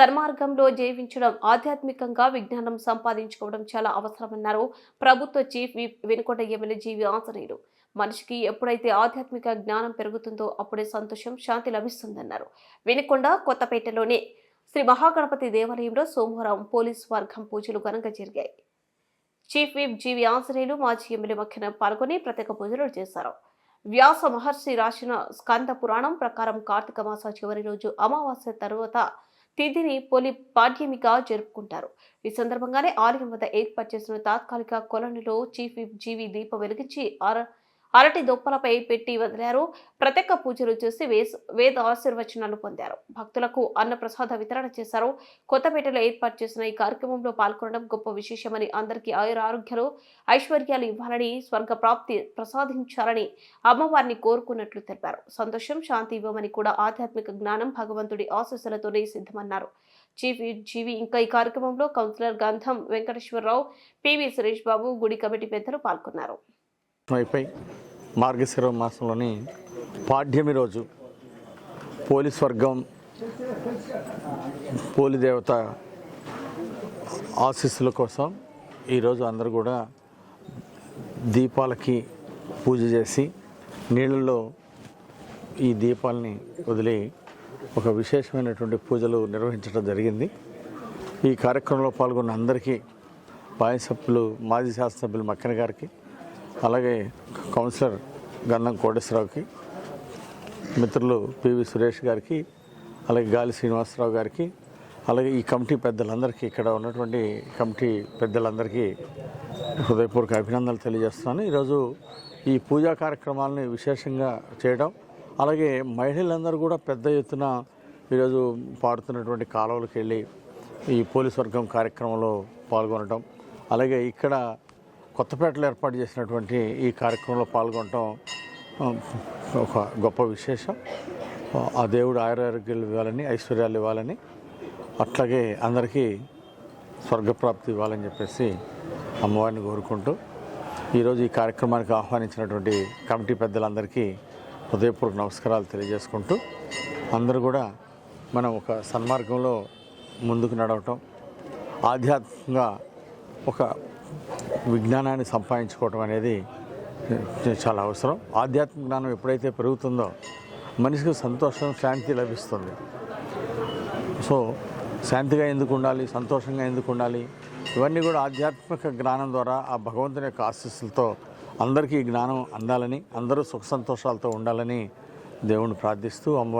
సన్మార్గంలో జీవించడం ఆధ్యాత్మికంగా విజ్ఞానం సంపాదించుకోవడం చాలా అవసరమన్నారు ప్రభుత్వ chief whip Venukonda MLA GV Anjaneyudu మనిషికి ఎప్పుడైతే ఆధ్యాత్మిక జ్ఞానం పెరుగుతుందో అప్పుడే సంతోషం శాంతి లభిస్తుందన్నారు. వెనుకొండ కొత్తపేటలోని శ్రీ మహాగణపతి దేవాలయంలో సోమవారం పోలీస్ వర్గం పూజలు ఘనంగా జరిగాయి. చీఫ్ విప్ జీవి ఆంజనేయులు మాజీ ఎమ్మెల్యే మఖ్యన పాల్గొని ప్రత్యేక పూజలు చేశారు. వ్యాస మహర్షి రాసిన స్కంద పురాణం ప్రకారం కార్తీక మాస చివరి రోజు అమావాస్య తరువాత తిథిని పొలి పాడ్యమిగా జరుపుకుంటారు. ఈ సందర్భంగానే ఆలయం వద్ద ఏర్పాటు చేసిన తాత్కాలిక కొలనులో చీఫ్ విప్ జీవి దీపం వెలిగించి ఆర అరటి దుప్పలపై పెట్టి వదిలారు. ప్రత్యేక పూజలు చేసి వేద ఆశీర్వచనాలు పొందారు. భక్తులకు అన్నప్రసాద వితరణ చేశారు. కొత్తపేటలో ఏర్పాటు చేసిన ఈ కార్యక్రమంలో పాల్గొనడం గొప్ప విశేషమని అందరికీ ఆయుర ఆరోగ్యాలు ఐశ్వర్యాలు ఇవ్వాలని స్వర్గ ప్రాప్తి ప్రసాదించాలని అమ్మవారిని కోరుకున్నట్లు తెలిపారు. సంతోషం శాంతి ఇవ్వమని కూడా ఆధ్యాత్మిక జ్ఞానం భగవంతుడి ఆశీస్సులతోనే సిద్ధమన్నారు. చీఫ్ జీవి ఇంకా ఈ కార్యక్రమంలో కౌన్సిలర్ గంధం వెంకటేశ్వరరావు పివి సురేష్ బాబు గుడి కమిటీ పెద్దలు పాల్గొన్నారు. అయిపోయి మార్గశిర మాసంలోని పాడ్యమి రోజు పోలీస్ వర్గం పోలి దేవత ఆశీస్సుల కోసం ఈరోజు అందరూ కూడా దీపాలకి పూజ చేసి నీళ్ళల్లో ఈ దీపాలని వదిలి ఒక విశేషమైనటువంటి పూజలు నిర్వహించడం జరిగింది. ఈ కార్యక్రమంలో పాల్గొన్న అందరికీ పాయసప్పులు మాజీ శాసనసభ్యులు మక్కన గారికి అలాగే కౌన్సిలర్ గన్నం కోటేశ్వరరావుకి మిత్రులు పివి సురేష్ గారికి అలాగే గాలి శ్రీనివాసరావు గారికి అలాగే ఈ కమిటీ పెద్దలందరికీ ఇక్కడ ఉన్నటువంటి కమిటీ పెద్దలందరికీ హృదయపూర్వక అభినందనలు తెలియజేస్తున్నాను. ఈరోజు ఈ పూజా కార్యక్రమాలని విశేషంగా చేయడం అలాగే మహిళలందరూ కూడా పెద్ద ఎత్తున ఈరోజు పాడుతున్నటువంటి కాలువలకు వెళ్ళి ఈ పోలీస్ వర్గం కార్యక్రమంలో పాల్గొనడం అలాగే ఇక్కడ కొత్తపేటలో ఏర్పాటు చేసినటువంటి ఈ కార్యక్రమంలో పాల్గొనటం ఒక గొప్ప విశేషం. ఆ దేవుడు ఆయురారోగ్యాలు ఇవ్వాలని ఐశ్వర్యాలు ఇవ్వాలని అట్లాగే అందరికీ స్వర్గప్రాప్తి ఇవ్వాలని చెప్పేసి అమ్మవారిని కోరుకుంటూ ఈరోజు ఈ కార్యక్రమానికి ఆహ్వానించినటువంటి కమిటీ పెద్దలందరికీ హృదయపూర్వక నమస్కారాలు తెలియజేసుకుంటూ అందరూ కూడా మనం ఒక సన్మార్గంలో ముందుకు నడవటం ఆధ్యాత్మికంగా ఒక విజ్ఞానాన్ని సంపాదించుకోవటం అనేది చాలా అవసరం. ఆధ్యాత్మిక జ్ఞానం ఎప్పుడైతే పెరుగుతుందో మనిషికి సంతోషం శాంతి లభిస్తుంది. సో శాంతిగా ఎందుకు ఉండాలి సంతోషంగా ఎందుకు ఉండాలి? ఇవన్నీ కూడా ఆధ్యాత్మిక జ్ఞానం ద్వారా ఆ భగవంతుని యొక్క ఆశీస్సులతో అందరికీ జ్ఞానం అందాలని అందరూ సుఖ సంతోషాలతో ఉండాలని దేవుణ్ణి ప్రార్థిస్తూ అమ్మవారి